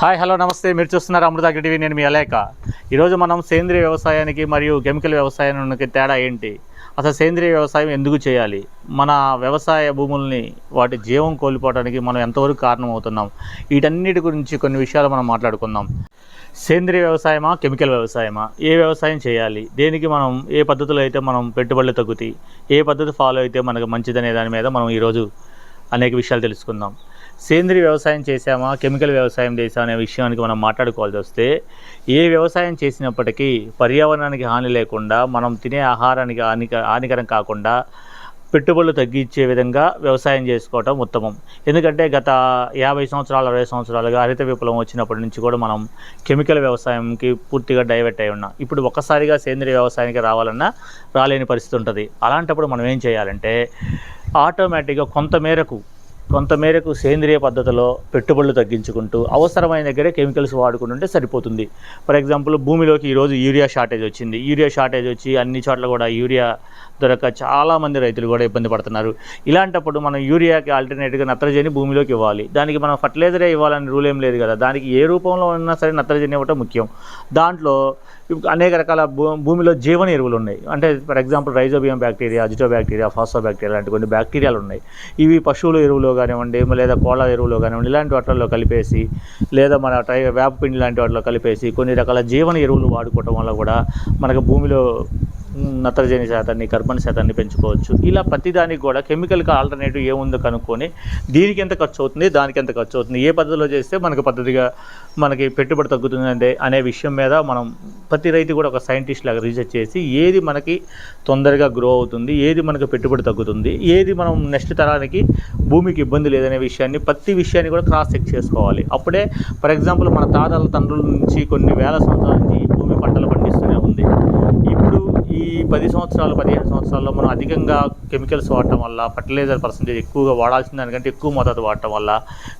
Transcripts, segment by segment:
Hi hello నమస్తే. మీరు చూస్తున్నారు అమృత టీవీ. నేను మీ అలేక ఈరోజు మనం సేంద్రియ వ్యవసాయానికి మరియు కెమికల్ వ్యవసాయానికి తేడా ఏంటి? అసలు సేంద్రియ వ్యవసాయం ఎందుకు చేయాలి? మన వ్యవసాయ భూముల్ని వాటి జీవం కోల్పోవడానికి మనం ఎంతవరకు కారణమవుతున్నాం? వీటన్నిటి గురించి కొన్ని విషయాలు మనం మాట్లాడుకుందాం. సేంద్రియ వ్యవసాయమా కెమికల్ వ్యవసాయమా? ఏ వ్యవసాయం చేయాలి? దేనికి మనం ఏ పద్ధతిలో అయితే మనం పెట్టుబడులు తగ్గుతాయి? ఏ పద్ధతి ఫాలో అయితే మనకు మంచిదనే దాని మీద మనం ఈరోజు అనేక విషయాలు తెలుసుకుందాం. సేంద్రియ వ్యవసాయం చేసామా కెమికల్ వ్యవసాయం చేసామా అనే విషయానికి మనం మాట్లాడుకోవాల్సి వస్తే ఏ వ్యవసాయం చేసినప్పటికీ పర్యావరణానికి హాని లేకుండా మనం తినే ఆహారానికి హానిక హానికరం కాకుండా పెట్టుబడులు తగ్గించే విధంగా వ్యవసాయం చేసుకోవటం ఉత్తమం. ఎందుకంటే గత యాభై సంవత్సరాలు అరవై సంవత్సరాలుగా హరిత విప్లవం వచ్చినప్పటి నుంచి కూడా మనం కెమికల్ వ్యవసాయంకి పూర్తిగా డైవర్ట్ అయి ఉన్నాం. ఇప్పుడు ఒక్కసారిగా సేంద్రియ వ్యవసాయానికి రావాలన్నా రాలేని పరిస్థితి ఉంటుంది. అలాంటప్పుడు మనం ఏం చేయాలంటే ఆటోమేటిక్గా కొంత కొంతమేరకు సేంద్రియ పద్ధతిలో పెట్టుబడులు తగ్గించుకుంటూ అవసరమైన దగ్గరే కెమికల్స్ వాడుకుంటుంటే సరిపోతుంది. ఫర్ ఎగ్జాంపుల్ భూమిలోకి ఈరోజు యూరియా షార్టేజ్ వచ్చింది. యూరియా షార్టేజ్ వచ్చి అన్ని చోట్ల కూడా యూరియా దొరక చాలామంది రైతులు కూడా ఇబ్బంది పడుతున్నారు. ఇలాంటప్పుడు మనం యూరియాకి ఆల్టర్నేట్గా నత్రజని భూమిలోకి ఇవ్వాలి. దానికి మనం ఫర్టిలైజరే ఇవ్వాలని రూల్ ఏం లేదు కదా. దానికి ఏ రూపంలో ఉన్నా సరే నత్రజని ఇవ్వటం ముఖ్యం. దాంట్లో అనేక రకాల భూ భూమిలో జీవన ఎరువులు ఉన్నాయి. అంటే for example rhizobium bacteria azoto bacteria phospho bacteria లాంటి కొన్ని బ్యాక్టీరియాలు ఉన్నాయి. ఇవి పశువుల ఎరువులో కానివ్వండి లేదా కోళ్ళ ఎరువులో కానివ్వండి ఇలాంటి వాటిల్లో కలిపేసి లేదా మన టై వేపపిండి లాంటి వాటిలో కలిపేసి కొన్ని రకాల జీవన ఎరువులు వాడుకోవటం వల్ల కూడా మనకు భూమిలో నత్రజని శాతాన్ని కర్బన్ శాతాన్ని పెంచుకోవచ్చు. ఇలా ప్రతిదానికి కూడా కెమికల్కి ఆల్టర్నేటివ్ ఏముందో కనుక్కొని దీనికి ఎంత ఖర్చు అవుతుంది దానికి ఎంత ఖర్చు అవుతుంది ఏ పద్ధతిలో చేస్తే మనకు పద్ధతిగా మనకి పెట్టుబడి తగ్గుతుందంటే అనే విషయం మీద మనం ప్రతి రైతు కూడా ఒక సైంటిస్ట్ లాగా రీసెర్చ్ చేసి ఏది మనకి తొందరగా గ్రో అవుతుంది ఏది మనకు పెట్టుబడి తగ్గుతుంది ఏది మనం నెక్స్ట్ తరానికి భూమికి ఇబ్బంది లేదనే విషయాన్ని ప్రతి విషయాన్ని కూడా క్రాస్ చెక్ చేసుకోవాలి. అప్పుడే ఫర్ ఎగ్జాంపుల్ మన తాతల తండ్రుల నుంచి కొన్ని వేల సంవత్సరాల నుంచి ఈ భూమి పంటలు పండిస్తూనే ఉంది ఇప్పుడు ఈ పది సంవత్సరాలు పదిహేను సంవత్సరాల్లో మనం అధికంగా కెమికల్స్ వాడటం వల్ల ఫర్టిలైజర్ పర్సంటేజ్ ఎక్కువగా వాడాల్సిన దానికంటే ఎక్కువ మోతాదు వాడటం వల్ల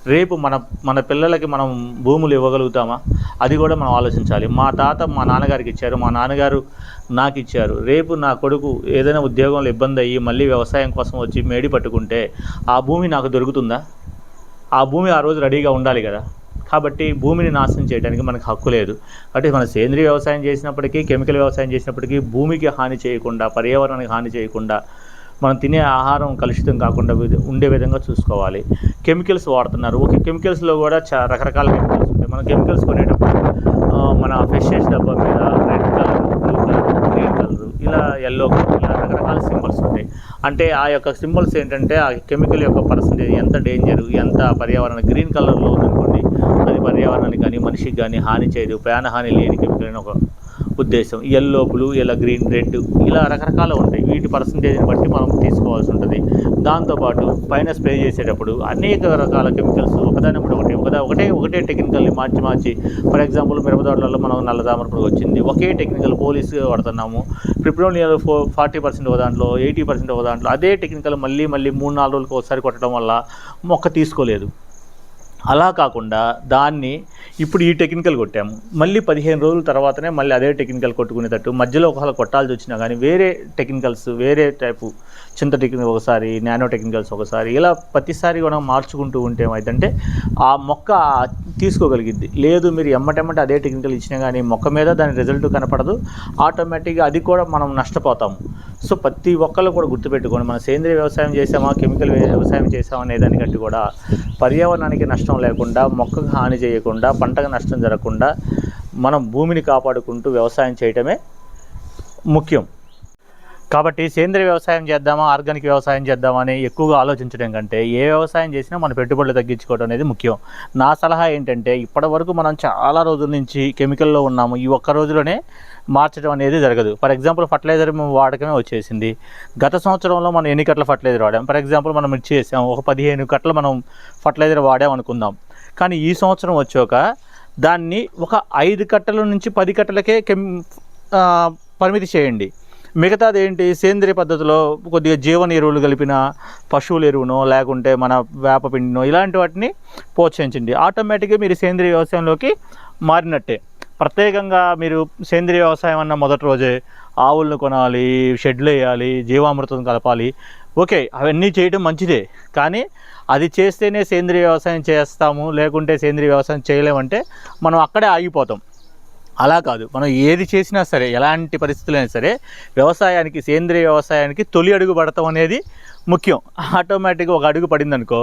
రేపు మన మన పిల్లలకి మనం భూములు ఇవ్వగలుగుతామా? అది కూడా మనం ఆలోచించాలి. మా తాత మా నాన్నగారికి ఇచ్చారు. మా నాన్నగారు నాకు ఇచ్చారు. రేపు నా కొడుకు ఏదైనా ఉద్యోగంలో ఇబ్బంది అయ్యి మళ్ళీ వ్యవసాయం కోసం వచ్చి మేడి పట్టుకుంటే ఆ భూమి నాకు దొరుకుతుందా? ఆ భూమి ఆ రోజు రెడీగా ఉండాలి కదా. కాబట్టి భూమిని నాశనం చేయడానికి మనకు హక్కు లేదు. కాబట్టి మన సేంద్రీయ వ్యవసాయం చేసినప్పటికీ కెమికల్ వ్యవసాయం చేసినప్పటికీ భూమికి హాని చేయకుండా పర్యావరణానికి హాని చేయకుండా మనం తినే ఆహారం కలుషితం కాకుండా ఉండే విధంగా చూసుకోవాలి. కెమికల్స్ వాడుతున్నారు. ఓకే కెమికల్స్లో కూడా చా రకరకాల కెమికల్స్ ఉంటాయి. మనం కెమికల్స్ కొనేటప్పుడు మన ఫెషెస్ డబ్బా మీద red colour blue colour green colour ఇలా ఎల్లో కలర్ ఇలా రకరకాల సింబల్స్ ఉంటాయి. అంటే ఆ యొక్క సింబల్స్ ఏంటంటే ఆ కెమికల్ యొక్క పర్సంటేజ్ ఎంత డేంజర్ ఎంత పర్యావరణ గ్రీన్ కలర్లో అది పర్యావరణానికి కానీ మనిషికి కానీ హాని చేయదు. ప్రాణహాని లేని కెమికల్ ఒక ఉద్దేశం. ఎల్లో బ్లూ ఇలా గ్రీన్ రెడ్ ఇలా రకరకాలు ఉంటాయి. వీటి పర్సంటేజ్ని బట్టి మనం తీసుకోవాల్సి ఉంటుంది. దాంతోపాటు పైన స్ప్రే చేసేటప్పుడు అనేక రకాల కెమికల్స్ ఒకదాని ఒకటి ఒకటి ఒకదా ఒకటే ఒకటే టెక్నికల్ని మార్చి మార్చి ఫర్ ఎగ్జాంపుల్ మిరపతోటలలో మనం నల్లదామర పురుగు వచ్చింది. ఒకే టెక్నికల్ పోలీస్ వాడుతున్నాము. ప్రిప్రోనియల్ ఫో ఫార్టీ పర్సెంట్ ఒక దాంట్లో ఎయిటీ పర్సెంట్ ఒక దాంట్లో అదే టెక్నికల్ మళ్ళీ మళ్ళీ మూడు నాలుగు రోజులకు ఒకసారి కొట్టడం వల్ల మొక్క తీసుకోలేదు. అలా కాకుండా దాన్ని ఇప్పుడు ఈ టెక్నికల్ కొట్టాము. మళ్ళీ పదిహేను రోజుల తర్వాతనే మళ్ళీ అదే టెక్నికల్ కొట్టుకునేటట్టు మధ్యలో ఒకవేళ కొట్టాల్సి వచ్చినా కానీ వేరే టెక్నికల్స్ వేరే టైపు చింత ఒకసారి నానో టెక్నికల్స్ ఒకసారి ఇలా ప్రతిసారి కూడా మార్చుకుంటూ ఉంటే ఏమైందంటే ఆ మొక్క తీసుకోగలిగింది. లేదు మీరు ఎమ్మటెమ్మట అదే టెక్నికల్ ఇచ్చినా కానీ మొక్క మీద దాని రిజల్ట్ కనపడదు. ఆటోమేటిక్గా అది కూడా మనం నష్టపోతాము. సో ప్రతి ఒక్కళ్ళు కూడా గుర్తుపెట్టుకోండి మనం సేంద్రియ వ్యవసాయం చేసామా కెమికల్ వ్యవసాయం చేసామా అనే దానికంటే కూడా పర్యావరణానికి నష్టం లేకుండా మొక్కకు హాని చేయకుండా పంటకు నష్టం జరగకుండా మనం భూమిని కాపాడుకుంటూ వ్యవసాయం చేయటమే ముఖ్యం. కాబట్టి సేంద్రియ వ్యవసాయం చేద్దామా ఆర్గానిక్ వ్యవసాయం చేద్దామా అని ఎక్కువగా ఆలోచించడం కంటే ఏ వ్యవసాయం చేసినా మన పెట్టుబడులు తగ్గించుకోవడం అనేది ముఖ్యం. నా సలహా ఏంటంటే ఇప్పటివరకు మనం చాలా రోజుల నుంచి కెమికల్లో ఉన్నాము. ఈ ఒక్క రోజులోనే మార్చడం అనేది జరగదు. ఫర్ ఎగ్జాంపుల్ ఫర్టిలైజర్ వాడకమే వచ్చేసింది. గత సంవత్సరంలో మనం ఎన్ని కట్ల ఫర్టిలైజర్ వాడాం? ఫర్ ఎగ్జాంపుల్ మనం మిర్చి చేసాం ఒక పదిహేను కట్టలు మనం ఫర్టిలైజర్ వాడాం అనుకుందాం. కానీ ఈ సంవత్సరం వచ్చాక దాన్ని ఒక ఐదు కట్టల నుంచి పది కట్టలకే కెమ్ పరిమితి చేయండి. మిగతాది ఏంటి సేంద్రియ పద్ధతిలో కొద్దిగా జీవన ఎరువులు కలిపిన పశువుల ఎరువునో లేకుంటే మన వేప పిండినో ఇలాంటి వాటిని ప్రోత్సహించండి. ఆటోమేటిక్గా మీరు సేంద్రియ వ్యవసాయంలోకి మారినట్టే. ప్రత్యేకంగా మీరు సేంద్రియ వ్యవసాయం అన్న మొదటి రోజే ఆవులను కొనాలి షెడ్లు వేయాలి జీవామృతం కలపాలి. ఓకే అవన్నీ చేయడం మంచిదే. కానీ అది చేస్తేనే సేంద్రియ వ్యవసాయం చేస్తాము లేకుంటే సేంద్రియ వ్యవసాయం చేయలేమంటే మనం అక్కడే ఆగిపోతాం. అలా కాదు. మనం ఏది చేసినా సరే ఎలాంటి పరిస్థితులైనా సరే వ్యవసాయానికి సేంద్రియ వ్యవసాయానికి తొలి అడుగు పడటం అనేది ముఖ్యం. ఆటోమేటిక్గా ఒక అడుగు పడిందనుకో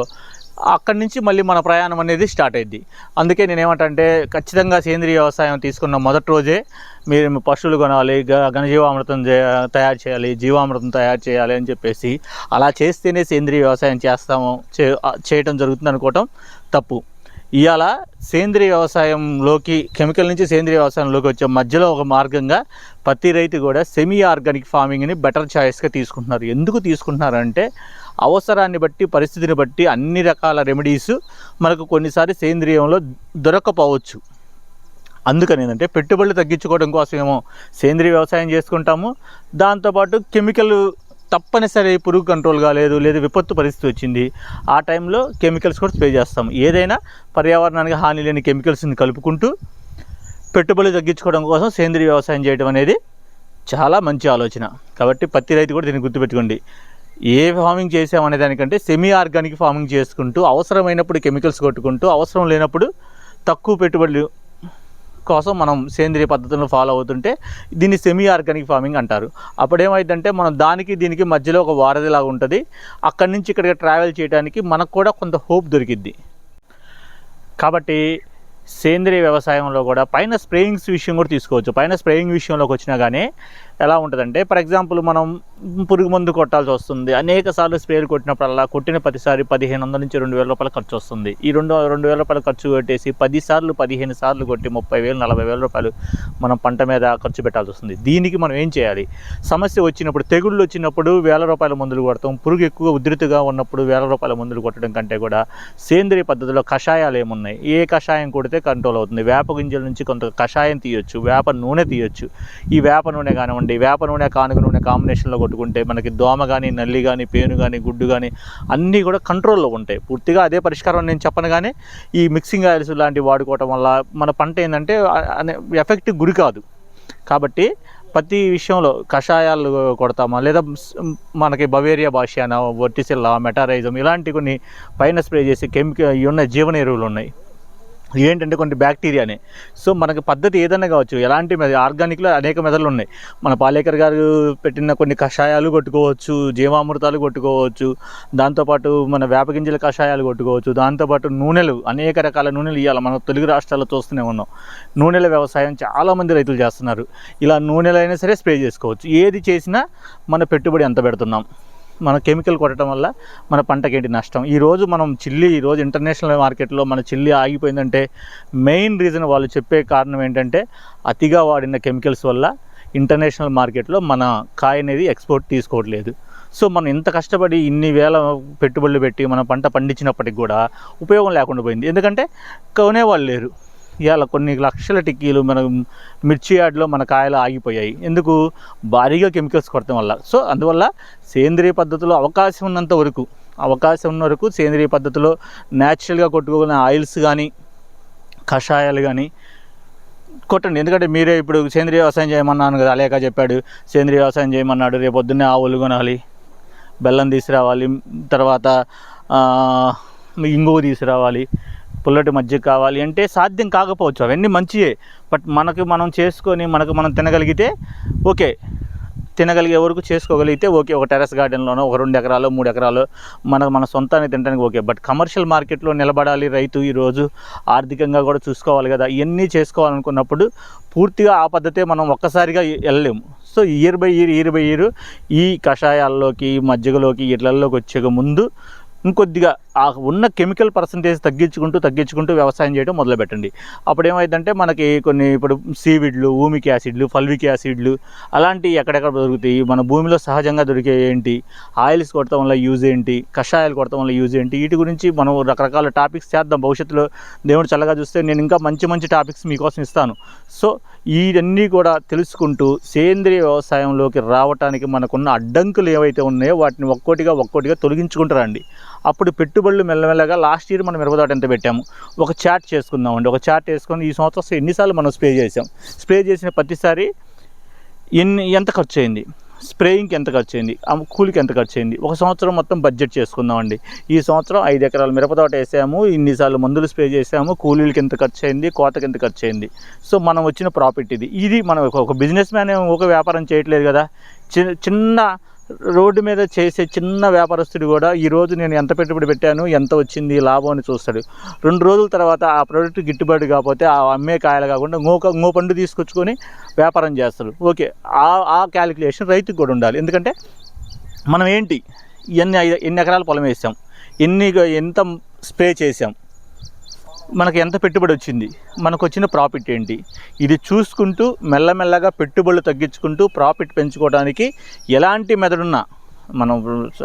అక్కడి నుంచి మళ్ళీ మన ప్రయాణం అనేది స్టార్ట్ అయింది అందుకే నేను ఖచ్చితంగా సేంద్రియ వ్యవసాయం తీసుకున్న మొదటి రోజే మీరు పశువులు కొనాలి ఘనజీవామృతం తయారు చేయాలి జీవామృతం తయారు చేయాలి అని చెప్పేసి అలా చేస్తేనే సేంద్రియ వ్యవసాయం చేస్తాము చేయటం జరుగుతుంది అనుకోవటం తప్పు. ఇవాళ సేంద్రియ వ్యవసాయంలోకి కెమికల్ నుంచి సేంద్రియ వ్యవసాయంలోకి వచ్చే మధ్యలో ఒక మార్గంగా ప్రతి రైతు కూడా సెమీ ఆర్గానిక్ ఫార్మింగ్ని బెటర్ చాయిస్గా తీసుకుంటున్నారు. ఎందుకు తీసుకుంటున్నారు అంటే అవసరాన్ని బట్టి పరిస్థితిని బట్టి అన్ని రకాల రెమెడీస్ మనకు కొన్నిసారి సేంద్రియంలో దొరకపోవచ్చు అందుకని ఏంటంటే పెట్టుబడులు తగ్గించుకోవడం కోసం ఏమో సేంద్రియ వ్యవసాయం చేసుకుంటాము. దాంతోపాటు కెమికల్ తప్పనిసరి పురుగు కంట్రోల్ కాలేదు లేదా విపత్తు పరిస్థితి వచ్చింది ఆ టైంలో కెమికల్స్ కూడా స్ప్రే చేస్తాం. ఏదైనా పర్యావరణానికి హాని లేని కెమికల్స్ని కలుపుకుంటూ పెట్టుబడులు తగ్గించుకోవడం కోసం సేంద్రియ వ్యవసాయం చేయడం అనేది చాలా మంచి ఆలోచన. కాబట్టి పత్తి రైతు కూడా దీన్ని గుర్తుపెట్టుకోండి. ఏ ఫార్మింగ్ చేసామనే దానికంటే సెమీ ఆర్గానిక్ ఫార్మింగ్ చేసుకుంటూ అవసరమైనప్పుడు కెమికల్స్ కొట్టుకుంటూ అవసరం లేనప్పుడు తక్కువ పెట్టుబడులు కోసం మనం సేంద్రియ పద్ధతులను ఫాలో అవుతుంటే దీన్ని సెమీ ఆర్గానిక్ ఫార్మింగ్ అంటారు. అప్పుడు ఏమైందంటే మనం దానికి దీనికి మధ్యలో ఒక వారధిలాగా ఉంటుంది. అక్కడి నుంచి ఇక్కడికి ట్రావెల్ చేయడానికి మనకు కూడా కొంత హోప్ దొరికిద్ది. కాబట్టి సేంద్రియ వ్యవసాయంలో కూడా పైన స్ప్రేయింగ్స్ విషయం కూడా తీసుకోవచ్చు. పైన స్ప్రేయింగ్ విషయంలోకి వచ్చినా కానీ ఎలా ఉంటుందంటే ఫర్ ఎగ్జాంపుల్ మనం పురుగు మందు కొట్టాల్సి వస్తుంది. అనేక సార్లు స్ప్రేలు కొట్టినప్పుడల్లా కొట్టిన ప్రతిసారి పదిహేను వందల నుంచి రెండు వేల రూపాయలు ఖర్చు వస్తుంది. ఈ రెండు రెండు వేల రూపాయలు ఖర్చు పెట్టేసి పది సార్లు పదిహేను సార్లు కొట్టి ముప్పై వేలు నలభై వేల రూపాయలు మనం పంట మీద ఖర్చు పెట్టాల్సి వస్తుంది. దీనికి మనం ఏం చేయాలి? సమస్య వచ్చినప్పుడు తెగుళ్ళు వచ్చినప్పుడు వేల రూపాయల మందులు కొడతాం. పురుగు ఎక్కువ ఉధృతిగా ఉన్నప్పుడు వేల రూపాయల మందులు కొట్టడం కంటే కూడా సేంద్రియ పద్ధతిలో కషాయాలు ఏమున్నాయి? ఏ కషాయం కొడితే కంట్రోల్ అవుతుంది? వేప గింజల నుంచి కొంత కషాయం తీయొచ్చు వేప నూనె తీయొచ్చు. ఈ వేప నూనె కానివ్వండి వేప నూనె కానుక నూనె కాంబినేషన్లో కొట్టుకుంటే మనకి దోమ కానీ నల్లి కానీ పేను కానీ గుడ్డు కానీ అన్నీ కూడా కంట్రోల్లో ఉంటాయి. పూర్తిగా అదే పరిష్కారం నేను చెప్పను కానీ ఈ మిక్సింగ్ ఆయిల్స్ లాంటివి వాడుకోవటం వల్ల మన పంట ఏంటంటే ఎఫెక్ట్ గురి కాదు. కాబట్టి ప్రతి విషయంలో కషాయాలు కొడతామా? లేదా మనకి బవేరియా భాషాన వర్టిసిల్లా మెటారైజం ఇలాంటి కొన్ని పైన స్ప్రే చేసి కెమికల్ ఇవి జీవన ఎరువులు ఉన్నాయి. ఏంటంటే కొన్ని బ్యాక్టీరియానే సో మనకి పద్ధతి ఏదైనా కావచ్చు ఎలాంటి మెద ఆర్గానిక్లో అనేక మెథడ్లు ఉన్నాయి. మన పాలేకర్ గారు పెట్టిన కొన్ని కషాయాలు కొట్టుకోవచ్చు జీవామృతాలు కొట్టుకోవచ్చు దాంతోపాటు మన వేపగింజల కషాయాలు కొట్టుకోవచ్చు దాంతోపాటు నూనెలు అనేక రకాల నూనెలు ఇవ్వాలి మనం తెలుగు రాష్ట్రాల్లో చూస్తూనే ఉన్నాం. నూనెల వ్యవసాయం చాలామంది రైతులు చేస్తున్నారు. ఇలా నూనెలైనా సరే స్ప్రే చేసుకోవచ్చు. ఏది చేసినా మన పెట్టుబడి ఎంత పెడుతున్నాం. మన కెమికల్ కొట్టడం వల్ల మన పంటకి ఏంటి నష్టం ఈరోజు మనం చిల్లి ఈరోజు ఇంటర్నేషనల్ మార్కెట్లో మన చిల్లి ఆగిపోయిందంటే మెయిన్ రీజన్ వాళ్ళు చెప్పే కారణం ఏంటంటే అతిగా వాడిన కెమికల్స్ వల్ల ఇంటర్నేషనల్ మార్కెట్లో మన కాయ అనేది ఎక్స్పోర్ట్ తీసుకోవట్లేదు. సో మనం ఇంత కష్టపడి ఇన్ని వేల పెట్టుబడులు పెట్టి మన పంట పండించినప్పటికి కూడా ఉపయోగం లేకుండా పోయింది. ఎందుకంటే కొనేవాళ్ళు లేరు. ఇవాళ కొన్ని లక్షల టిక్కీలు మన మిర్చి యార్డ్లో మన కాయలు ఆగిపోయాయి. ఎందుకు? భారీగా కెమికల్స్ కొడటం వల్ల. సో అందువల్ల సేంద్రియ పద్ధతిలో అవకాశం ఉన్నంత వరకు అవకాశం ఉన్న వరకు సేంద్రియ పద్ధతిలో న్యాచురల్గా కొట్టుకున్న ఆయిల్స్ కానీ కషాయాలు కానీ కొట్టండి. ఎందుకంటే మీరే ఇప్పుడు సేంద్రియ వ్యవసాయం చేయమన్నాను కదా అలేక చెప్పాడు. సేంద్రియ వ్యవసాయం చేయమన్నాడు రేపు పొద్దున్నే ఆవులు కొనాలి బెల్లం తీసుకురావాలి తర్వాత ఇంగువ తీసుకురావాలి పుల్లటి మజ్జిగ కావాలి అంటే సాధ్యం కాకపోవచ్చు. అవన్నీ మంచియే. బట్ మనకి మనం చేసుకొని మనకు మనం తినగలిగితే ఓకే. తినగలిగే వరకు చేసుకోగలిగితే ఓకే. ఒక టెరస్ గార్డెన్లోనో ఒక రెండు ఎకరాలు మూడు ఎకరాలు మనకు మన సొంతాన్ని తినడానికి ఓకే. బట్ కమర్షియల్ మార్కెట్లో నిలబడాలి రైతు ఈరోజు ఆర్థికంగా కూడా చూసుకోవాలి కదా. ఇవన్నీ చేసుకోవాలనుకున్నప్పుడు పూర్తిగా ఆ పద్ధతే మనం ఒక్కసారిగా వెళ్ళలేము. So year by year year by year ఈ కషాయాల్లోకి మజ్జిగలోకి ఇట్లల్లోకి వచ్చే ముందు ఇంకొద్దిగా ఆ ఉన్న కెమికల్ పర్సంటేజ్ తగ్గించుకుంటూ తగ్గించుకుంటూ వ్యవసాయం చేయడం మొదలుపెట్టండి. అప్పుడు ఏమైందంటే మనకి కొన్ని ఇప్పుడు సీవిడ్లు ఊమిక్ యాసిడ్లు ఫల్విక్ యాసిడ్లు అలాంటివి ఎక్కడెక్కడ దొరుకుతాయి? మన భూమిలో సహజంగా దొరికే ఏంటి? ఆయిల్స్ కొడటం వల్ల యూజ్ ఏంటి? కషాయాలు కొడటం వల్ల యూజ్ ఏంటి? వీటి గురించి మనం రకరకాల టాపిక్స్ చేద్దాం. భవిష్యత్తులో దేవుడు చల్లగా చూస్తే నేను ఇంకా మంచి మంచి టాపిక్స్ మీకోసం ఇస్తాను. సో ఇవన్నీ కూడా తెలుసుకుంటూ సేంద్రియ వ్యవసాయంలోకి రావటానికి మనకున్న అడ్డంకులు ఏవైతే ఉన్నాయో వాటిని ఒక్కోటిగా ఒక్కోటిగా తొలగించుకుంటారండి అప్పుడు పెట్టుబడులు మెల్లమెల్లగా లాస్ట్ ఇయర్ మనం మిరపతోట ఎంత పెట్టాము? ఒక చార్ట్ చేసుకుందామండి. ఒక చార్ట్ వేసుకొని ఈ సంవత్సరం ఎన్నిసార్లు మనం స్ప్రే చేసాం స్ప్రే చేసిన ప్రతిసారి ఎన్ని ఎంత ఖర్చు అయింది స్ప్రేయింగ్కి ఎంత ఖర్చు అయింది ఆ కూలికి ఎంత ఖర్చు అయింది ఒక సంవత్సరం మొత్తం బడ్జెట్ చేసుకుందామండి. ఈ సంవత్సరం ఐదు ఎకరాల మిరపతోట వేసాము. ఇన్నిసార్లు మందులు స్ప్రే చేసాము కూలీలకి ఎంత ఖర్చు అయింది కోతకి ఎంత ఖర్చు అయింది సో మనం వచ్చిన ప్రాఫిట్ ఇది. ఇది మనం ఒక- ఒక బిజినెస్ మ్యాన్ ఒక వ్యాపారం చేయట్లేదు కదా. చిన్న చిన్న రోడ్డు మీద చేసే చిన్న వ్యాపారస్తుడు కూడా ఈ రోజు నేను ఎంత పెట్టుబడి పెట్టాను ఎంత వచ్చింది లాభం అని చూస్తాడు. రెండు రోజుల తర్వాత ఆ ప్రోడక్ట్ గిట్టుబాటు కాకపోతే ఆ అమ్మే కాయలు కాకుండా ఇంకొక ఇంకో పండు తీసుకొచ్చుకొని వ్యాపారం చేస్తాడు. ఓకే ఆ ఆ క్యాలిక్యులేషన్ రైతుకు కూడా ఉండాలి. ఎందుకంటే మనం ఏంటి ఎన్ని ఎన్ని ఎకరాల పొలం వేసాం ఎన్ని ఎంత స్ప్రే చేసాం మనకు ఎంత పెట్టుబడి వచ్చింది? మనకు వచ్చిన ప్రాఫిట్ ఏంటి? ఇది చూసుకుంటూ మెల్లమెల్లగా పెట్టుబడులు తగ్గించుకుంటూ ప్రాఫిట్ పెంచుకోవడానికి ఎలాంటి మెదడున్నా మనం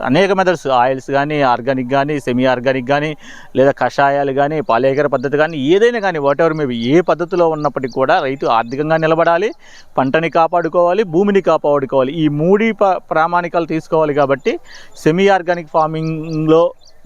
అనేక మెథడ్స్ ఆయిల్స్ కానీ ఆర్గానిక్ కానీ సెమీ ఆర్గానిక్ కానీ లేదా కషాయాలు కానీ పాలేకర పద్ధతి కానీ ఏదైనా కానీ వాట్ ఎవర్ మేబీ ఏ పద్ధతిలో ఉన్నప్పటికీ కూడా రైతు ఆర్థికంగా నిలబడాలి పంటని కాపాడుకోవాలి భూమిని కాపాడుకోవాలి. ఈ మూడి ప్రామాణికాలు తీసుకోవాలి కాబట్టి సెమీ ఆర్గానిక్ ఫార్మింగ్లో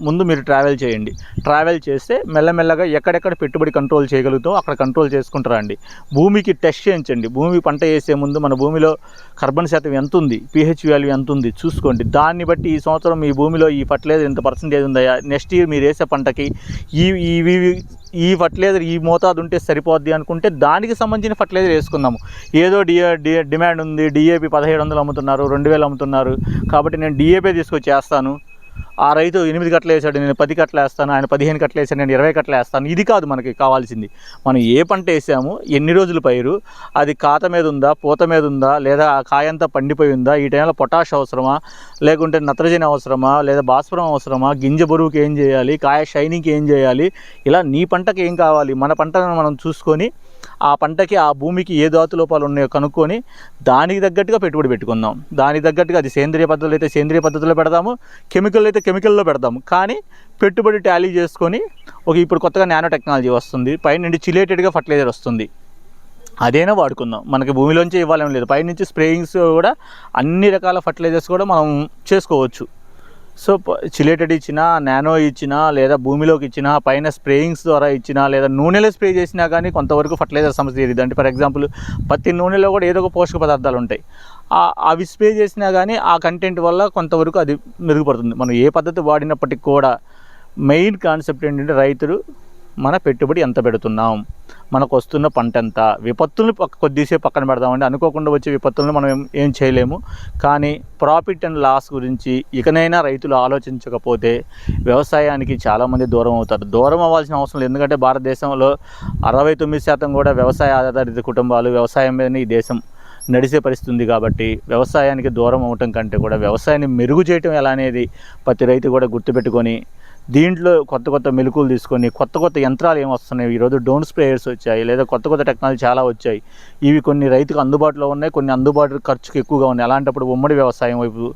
ముందు మీరు ట్రావెల్ చేయండి. ట్రావెల్ చేస్తే మెల్లమెల్లగా ఎక్కడెక్కడ పెట్టుబడి కంట్రోల్ చేయగలుగుతాం అక్కడ కంట్రోల్ చేసుకుంటారండి. భూమికి టెస్ట్ చేయించండి. భూమి పంట వేసే ముందు మన భూమిలో కార్బన్ శాతం ఎంత ఉంది పిహెచ్ వాల్యూ ఎంత ఉంది చూసుకోండి. దాన్ని బట్టి ఈ సంవత్సరం మీ భూమిలో ఈ ఫర్టిలైజర్ ఎంత పర్సంటేజ్ ఉందా? నెక్స్ట్ ఇయర్ మీరు వేసే పంటకి ఈ ఇవి ఈ ఫర్టిలైజర్ ఈ మోతాదు ఉంటే సరిపోద్ది అనుకుంటే దానికి సంబంధించిన ఫర్టిలైజర్ వేసుకుందాము. ఏదో డిఏ డి డిమాండ్ ఉంది డిఏపి పదిహేడు వందలు అమ్ముతున్నారు రెండు వేలు అమ్ముతున్నారు. కాబట్టి నేను డిఏపి తీసుకొచ్చి వేస్తాను ఆ రైతు ఎనిమిది కట్టలు వేసాడు నేను పది కట్టలు వేస్తాను ఆయన పదిహేను కట్టలు వేసాడు నేను ఇరవై కట్టలు వేస్తాను. ఇది కాదు మనకి కావాల్సింది. మనం ఏ పంట వేసాము ఎన్ని రోజులు పైరు అది కాత మీద ఉందా పూత మీద ఉందా లేదా ఆ కాయంతా పండిపోయి ఉందా ఈ టైంలో పొటాష్ అవసరమా లేకుంటే నత్రజని అవసరమా లేదా భాస్వరం అవసరమా గింజ బరువుకి ఏం చేయాలి కాయ షైనింగ్కి ఏం చేయాలి ఇలా నీ పంటకి ఏం కావాలి మన పంటను మనం చూసుకొని ఆ పంటకి ఆ భూమికి ఏ దాతు లోపాలు ఉన్నాయో కనుక్కొని దానికి తగ్గట్టుగా పెట్టుబడి పెట్టుకుందాం. దానికి తగ్గట్టుగా అది సేంద్రియ పద్ధతులు అయితే సేంద్రియ పద్ధతిలో పెడదాము కెమికల్ అయితే కెమికల్లో పెడదాము కానీ పెట్టుబడి టాలీ చేసుకొని ఒక ఇప్పుడు కొత్తగా నానో టెక్నాలజీ వస్తుంది పైనుండి చిలేటెడ్గా ఫర్టిలైజర్ వస్తుంది. అదేనా వాడుకుందాం. మనకి భూమిలోంచి ఇవ్వాలని లేదు. పైనుంచి స్ప్రేయింగ్స్ కూడా అన్ని రకాల ఫర్టిలైజర్స్ కూడా మనం చేసుకోవచ్చు. సో చిలేటెడ్ ఇచ్చినా నానో ఇచ్చినా లేదా భూమిలోకి ఇచ్చినా పైన స్ప్రేయింగ్స్ ద్వారా ఇచ్చినా లేదా నూనెలో స్ప్రే చేసినా కానీ కొంతవరకు ఫర్టిలైజర్ సమస్య తీరింది అంటే ఫర్ ఎగ్జాంపుల్ పత్తి నూనెలో కూడా ఏదో ఒక పోషక పదార్థాలు ఉంటాయి. అవి స్ప్రే చేసినా కానీ ఆ కంటెంట్ వల్ల కొంతవరకు అది మెరుగుపడుతుంది. మనం ఏ పద్ధతి వాడినప్పటికీ కూడా మెయిన్ కాన్సెప్ట్ ఏంటంటే రైతులు మన పెట్టుబడి ఎంత పెడుతున్నాం? మనకు వస్తున్న పంట ఎంత విపత్తులను పక్క కొద్దిసేపు పక్కన పెడదామండి. అనుకోకుండా వచ్చే విపత్తులను మనం ఏం ఏం చేయలేము. కానీ ప్రాఫిట్ అండ్ లాస్ గురించి ఇకనైనా రైతులు ఆలోచించకపోతే వ్యవసాయానికి చాలామంది దూరం అవుతారు. దూరం అవ్వాల్సిన అవసరం లేదు. ఎందుకంటే భారతదేశంలో అరవై తొమ్మిది శాతం కూడా వ్యవసాయ ఆధారిత కుటుంబాలు వ్యవసాయం మీదనే ఈ దేశం నడిచే పరిస్థితి ఉంది కాబట్టి వ్యవసాయానికి దూరం అవటం కంటే కూడా వ్యవసాయాన్ని మెరుగు చేయటం ఎలా అనేది ప్రతి రైతు కూడా గుర్తుపెట్టుకొని దీంట్లో కొత్త కొత్త మెలకులు తీసుకొని కొత్త కొత్త యంత్రాలు ఏమి వస్తున్నాయి? ఈరోజు డోన్ స్ప్రేయర్స్ వచ్చాయి లేదా కొత్త కొత్త టెక్నాలజీ చాలా వచ్చాయి. ఇవి కొన్ని రైతుకు అందుబాటులో ఉన్నాయి కొన్ని అందుబాటు ఖర్చుకు ఎక్కువగా ఉన్నాయి. అలాంటప్పుడు ఉమ్మడి వ్యవసాయం వైపు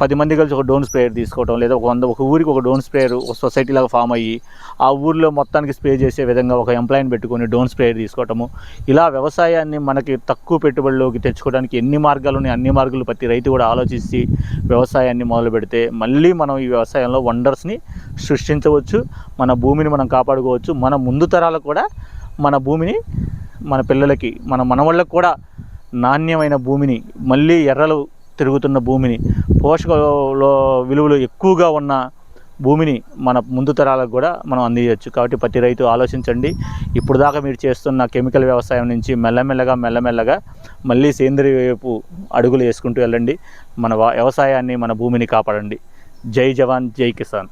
పది మంది కలిసి ఒక డోన్ స్ప్రేయర్ తీసుకోవడం లేదా ఒక వంద ఒక ఊరికి ఒక డోన్ స్ప్రేయర్ ఒక సొసైటీ లాగా ఫామ్ అయ్యి ఆ ఊరిలో మొత్తానికి స్ప్రే చేసే విధంగా ఒక ఎంప్లాయీని పెట్టుకొని డోన్ స్ప్రేయర్ తీసుకోవటము. ఇలా వ్యవసాయాన్ని మనకి తక్కువ పెట్టుబడిలోకి తెచ్చుకోవడానికి ఎన్ని మార్గాలు ఉన్నాయి? అన్ని మార్గాలు ప్రతి రైతు కూడా ఆలోచించి వ్యవసాయాన్ని మొదలు పెడితే మళ్ళీ మనం ఈ వ్యవసాయంలో వండర్స్ని సృష్టించవచ్చు మన భూమిని మనం కాపాడుకోవచ్చు మన ముందు తరాలకు కూడా మన భూమిని మన పిల్లలకి మన మనవాళ్ళకు కూడా నాణ్యమైన భూమిని మళ్ళీ ఎర్రలు తిరుగుతున్న భూమిని పోషకలో విలువలు ఎక్కువగా ఉన్న భూమిని మన ముందు తరాలకు కూడా మనం అందించవచ్చు కాబట్టి ప్రతి రైతు ఆలోచించండి. ఇప్పుడు దాకా మీరు చేస్తున్న కెమికల్ వ్యవసాయం నుంచి మెల్లమెల్లగా మెల్లమెల్లగా మళ్ళీ సేంద్రియ వైపు అడుగులు వేసుకుంటూ వెళ్ళండి. మన వ్యవసాయాన్ని మన భూమిని కాపాడండి. జై జవాన్ జై కిసాన్.